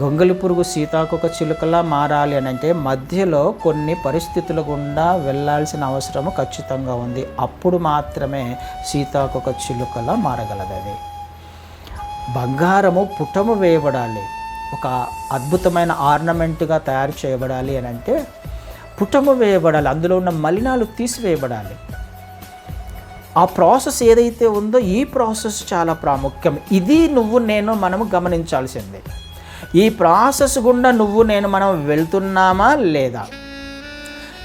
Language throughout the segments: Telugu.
గొంగలి పురుగు సీతాకొక చిలుకలా మారాలి అని అంటే మధ్యలో కొన్ని పరిస్థితుల గుండా వెళ్ళాల్సిన అవసరము ఖచ్చితంగా ఉంది. అప్పుడు మాత్రమే సీతాకొక చిలుకలా మారగలదు అది బంగారము పుటము వేయబడాలి. ఒక అద్భుతమైన ఆర్నమెంట్గా తయారు చేయబడాలి అని అంటే పుటము వేయబడాలి. అందులో ఉన్న మలినాలు తీసివేయబడాలి. ఆ ప్రాసెస్ ఏదైతే ఉందో ఈ ప్రాసెస్ చాలా ప్రాముఖ్యం. ఇది నువ్వు నేను మనము గమనించాల్సిందే. ఈ ప్రాసెస్ గుండా నువ్వు నేను మనం వెళ్తున్నామా లేదా?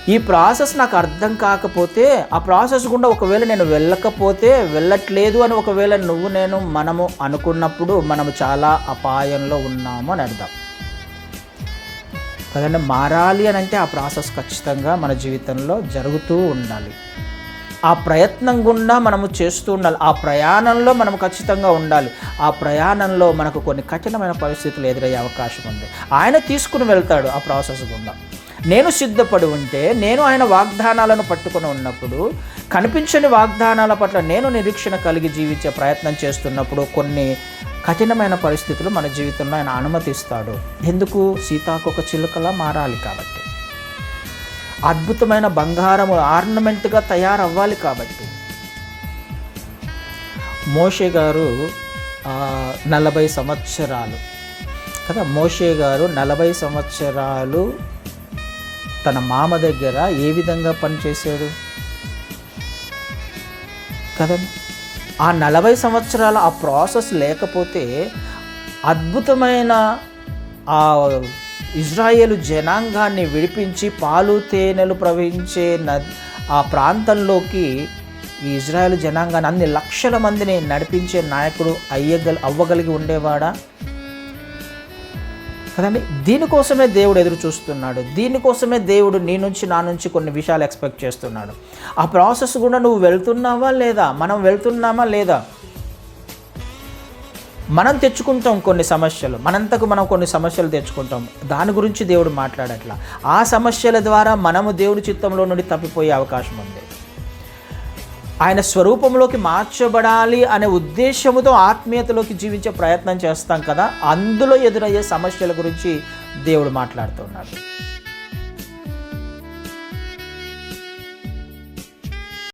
ఈ ప్రాసెస్ నాకు అర్థం కాకపోతే ఆ ప్రాసెస్ గుండా ఒకవేళ నేను వెళ్ళకపోతే వెళ్ళట్లేదు అని ఒకవేళ నువ్వు నేను మనము అనుకున్నప్పుడు మనము చాలా అపాయంలో ఉన్నాము అని అర్థం. కదండి మారాలి అని అంటే ఆ ప్రాసెస్ ఖచ్చితంగా మన జీవితంలో జరుగుతూ ఉండాలి. ఆ ప్రయత్నం గుండా మనము చేస్తూ ఉండాలి. ఆ ప్రయాణంలో మనం ఖచ్చితంగా ఉండాలి. ఆ ప్రయాణంలో మనకు కొన్ని కఠినమైన పరిస్థితులు ఎదురయ్యే అవకాశం ఉంది. ఆయన తీసుకుని వెళ్తాడు ఆ ప్రాసెస్ గుండా. నేను సిద్ధపడి ఉంటే నేను ఆయన వాగ్దానాలను పట్టుకుని ఉన్నప్పుడు కనిపించని వాగ్దానాల పట్ల నేను నిరీక్షణ కలిగి జీవించే ప్రయత్నం చేస్తున్నప్పుడు కొన్ని కఠినమైన పరిస్థితులు మన జీవితంలో ఆయన అనుమతిస్తాడు. ఎందుకు? సీతాకొక చిలుకలా మారాలి కాబట్టి. అద్భుతమైన బంగారము ఆర్నమెంట్గా తయారవ్వాలి కాబట్టి. మోషే గారు నలభై సంవత్సరాలు. కదా మోషే గారు నలభై సంవత్సరాలు తన మామ దగ్గర ఏ విధంగా పనిచేశాడు? కదండి ఆ నలభై సంవత్సరాల ఆ ప్రాసెస్ లేకపోతే అద్భుతమైన ఆ ఇజ్రాయేలు జనాంగాన్ని విడిపించి పాలు తేనెలు ప్రవహించే న ఆ ప్రాంతంలోకి ఈ ఇజ్రాయేల్ జనాంగాన్ని అన్ని లక్షల మందిని నడిపించే నాయకుడు అయ్యగల అవ్వగలిగి ఉండేవాడా? కదండి దీనికోసమే దేవుడు ఎదురు చూస్తున్నాడు. దీనికోసమే దేవుడు నీ నుంచి నా నుంచి కొన్ని విషయాలు ఎక్స్పెక్ట్ చేస్తున్నాడు. ఆ ప్రాసెస్ కూడా నువ్వు వెళ్తున్నావా లేదా? మనం వెళ్తున్నామా లేదా? మనం తెచ్చుకుంటాం కొన్ని సమస్యలు మనంతకు మనం కొన్ని సమస్యలు తెచ్చుకుంటాం. దాని గురించి దేవుడు మాట్లాడట్లా. ఆ సమస్యల ద్వారా మనము దేవుడి చిత్తంలో నుండి తప్పిపోయే అవకాశం ఉంది. ఆయన స్వరూపంలోకి మార్చబడాలి అనే ఉద్దేశముతో ఆత్మీయతలోకి జీవించే ప్రయత్నం చేస్తాం కదా అందులో ఎదురయ్యే సమస్యల గురించి దేవుడు మాట్లాడుతున్నాడు.